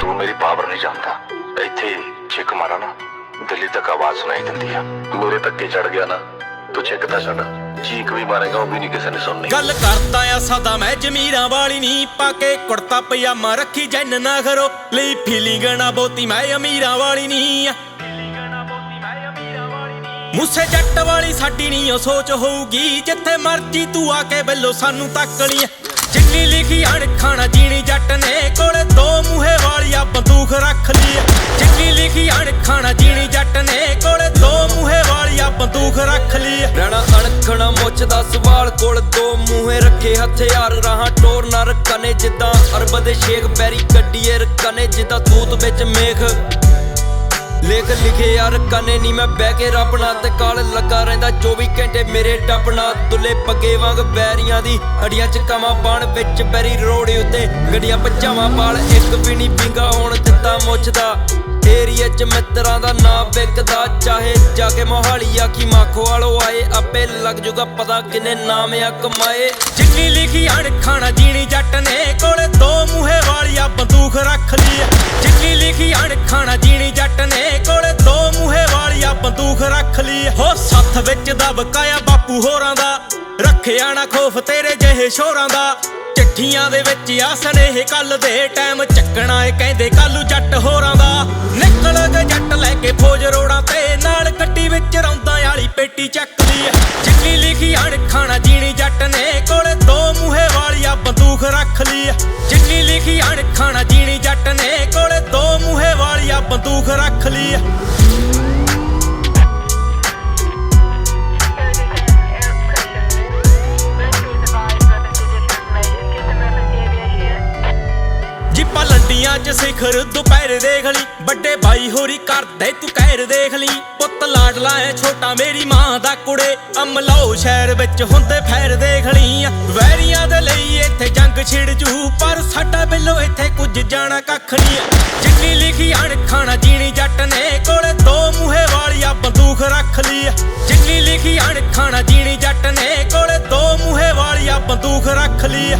ਤੂੰ ਮੇਰੀ ਪਾਵਰ ਨਹੀਂ ਜਾਣਦਾ। ਇੱਥੇ ਛਿੱਕ ਮਾਰਾ ਨਾ, ਦਿੱਲੀ ਤੱਕ ਆਵਾਜ਼ ਸੁਣਾਈ ਦਿੰਦੀ ਆ। ਮੇਰੇ ਧੱਕੇ ਚੜ ਗਿਆ ਨਾ, ਤੂੰ ਛਿੱਕ ਤਾਂ ਛੱਡ। ਚੀਕ ਵੀ ਮਾਰੇਗਾ, ਉਹ ਵੀ ਨਹੀਂ ਕਿਸੇ ਨੇ ਸੁਣਨੀ। ਗੱਲ ਕਰਦਾ ਆ ਸਦਾ ਮੈਂ, ਜਮੀਰਾਂ ਵਾਲੀ ਨਹੀਂ ਪਾ ਕੇ ਕੁੜਤਾ ਪਜਾਮਾ ਰੱਖੀ ਜੈਨ ਨਾ ਕਰੋ। ਲਈ ਫੀਲਿੰਗ ਨਾ ਬੋਤੀ ਮੈਂ, ਅਮੀਰਾਂ ਵਾਲੀ ਨਹੀਂ ਆ। ਮੁੱਸੇ ਜੱਟ ਵਾਲੀ ਸਾਡੀ ਨਹੀਂ ਉਹ ਸੋਚ ਹੋਊਗੀ, ਜਿੱਥੇ ਮਰਜ਼ੀ ਤੂੰ ਆ ਕੇ ਬੱਲੋ, ਸਾਨੂੰ ਤੱਕਣੀ ਜਿੰਨੀ ਲਿਖੀ ਅਣਖਾਂ ਜੀਣੀ ਜੱਟ ਨੇ ਕੋਲੇ ਦੋ ਮੂਹੇ ਵਾਲੀਆ ਬੰਦੂਖ ਰੱਖ ਲਈ ਜਿੰਨੀ ਲਿਖੀ ਅਣਖਾਂ ਜੀਣੀ ਜੱਟ ਨੇ ਕੋਲੇ ਦੋ ਮੂਹੇ ਵਾਲੀਆ ਬੰਦੂਕ ਰੱਖ ਲਈ ਰਹਿਣਾ ਅਣਖਣਾ ਮੁੱਛ ਦਾ ਸਵਾਲ ਕੋਲ ਦੋ ਮੂਹੇ ਰੱਖੇ ਹਥਿਆਰ ਰਾਹਾਂ ਟੋਰ ਨਾ ਰਕਨੇ ਜਿੱਦਾਂ ਅਰਬ ਦੇ ਸ਼ੇਖ ਪੈਰੀ ਕੱਢੀਏ ਰਕਨੇ ਜਿੱਦਾਂ ਤੂਤ ਵਿੱਚ ਮੇਖ। ਲੇਖ ਲਿਖੇ ਯਾਰ ਕਨੇ ਨਹੀਂ ਮੈਂ ਬਹਿ ਕੇ ਰੱਬਣਾ ਤੇ ਕਾਲ ਲੱਗਾ ਰਹਿੰਦਾ। 24 ਘੰਟੇ ਮੇਰੇ ਟੱਪਣਾ ਦੁੱਲੇ ਪੱਗੇ ਵਾਂਗ ਬੈਰੀਆਂ ਦੀ ਅੜੀਆਂ ਚ ਕਮਾ ਬਾਣ ਵਿੱਚ ਬੈਰੀ ਰੋੜੇ ਉੱਤੇ ਗੱਡੀਆਂ ਪੱਜਾਵਾਂ ਪਾਲ ਇੱਕ ਵੀ ਨਹੀਂ ਪਿੰਗਾ ਹੋਣ ਦਿੱਤਾ ਮੁੱਛਦਾ। ਏਰੀਆ ਚ ਮਿੱਤਰਾਂ ਦਾ ਨਾਂ ਵਿਕਦਾ। ਚਾਹੇ ਜਾ ਕੇ ਮੋਹਾਲੀ ਆਖੀ ਮਾਖੋ ਵਾਲੋ ਆਏ, ਆਪੇ ਲੱਗ ਜੂਗਾ ਪਤਾ ਕਿੰਨੇ ਨਾਮ ਆ ਕਮਾਏ। ਜਿੰਨੀ ਲਿਖੀ ਅਣਖਾਣਾ ਜੀਣੀ ਜੱਟ ਨੇ ਕੋਲੇ ਦੋ ਮੂਹੇ ਵਾਲੀਆ ਬੰਦੂਕ ਰੱਖ ਲਈ ਆ। ਜਿੰਨੀ ਲਿਖੀ ਅਣਖਾਣਾ ਜੀਣੀ ਜੱਟ ਨੇ ਹੱਥ ਹੋ ਸੱਥ ਵਿੱਚ ਬਾਪੂ ਹੋਰਾਂ ਦਾ ਰੱਖਿਆ ਨਾ ਖੋਫ ਤੇਰੇ ਜਿਹੇ ਸ਼ੋਰਾਂ ਦਾ ਚਿੱਠੀਆਂ ਦੇ ਵਿੱਚ ਆ ਸਨੇਹ ਕੱਲ ਦੇ ਟਾਈਮ ਚੱਕਣਾ ਏ ਕਹਿੰਦੇ ਕੱਲੂ ਜੱਟ ਹੋਰਾਂ ਦਾ ਨਿਕਲ ਗਏ ਜੱਟ ਲੈ ਕੇ ਫੌਜ ਰੋੜਾਂ ਤੇ, ਨਾਲ ਗੱਡੀ ਵਿੱਚ ਰੌਂਦਾਂ ਵਾਲੀ ਪੇਟੀ ਚੱਕਦੀ ਆ ਜਿੰਨੀ ਲਿਖੀ ਅਣਖਾਂ ਨਾ ਜੀਣੀ ਜੱਟ ਨੇ ਕੋਲੇ ਦੋ ਮੂਹੇ ਵਾਲੀਆ ਬੰਦੂਕ ਰੱਖ ਲਈ ਆ। ਜਿੰਨੀ ਲਿਖੀ ਅਣਖਾਂ ਨਾ ਜੀਣੀ ਜੱਟ ਨੇ ਕੋਲੇ ਦੋ ਮੂਹੇ ਵਾਲੀਆ ਬੰਦੂਕ ਰੱਖ ਲਈ ਆ। ਜਿੱਪਾ 'ਚ ਸਿਖਰ ਦੁਪਹਿਰ ਦੇਖ ਲਈ। ਵੱਡੇ ਭਾਈ ਹੋਰੀ ਕਰਦੇ, ਤੂੰ ਕਹਿਰ ਦੇਖ ਲਈ। ਪੁੱਤ ਲਾਡਲਾ ਐ ਛੋਟਾ ਮੇਰੀ ਮਾਂ ਦਾ ਕੁੜੇ। ਅਮਲਾਓ ਸ਼ਹਿਰ ਵਿੱਚ ਹੁੰਦੇ ਫੈਰ ਦੇਖ ਲਈ ਵੈਰੀਆਂ ਦੇ ਲਈ ਇੱਥੇ ਜੰਗ ਛਿੜ ਜੂ, ਪਰ ਸਾਡਾ ਬਿੱਲੋ ਇੱਥੇ ਕੁਝ ਜਾਣਾ ਕੱਖ ਨਹੀਂ ਆ। ਜਿੰਨੀ ਲਿਖੀ ਅਣਖਾਂ ਨਾ ਜੀਣੀ ਜੱਟ ਨੇ ਕੋਲੇ ਦੋ ਮੂਹੇ ਵਾਲੀਆ ਬੰਦੂਕ ਰੱਖ ਲਈ ਆ। ਜਿੰਨੀ ਲਿਖੀ ਅਣਖਾਂ ਨਾ ਜੀਣੀ ਜੱਟ ਨੇ ਕੋਲੇ ਦੋ ਮੂਹੇ ਵਾਲੀਆ ਬੰਦੂਕ ਰੱਖ ਲਈ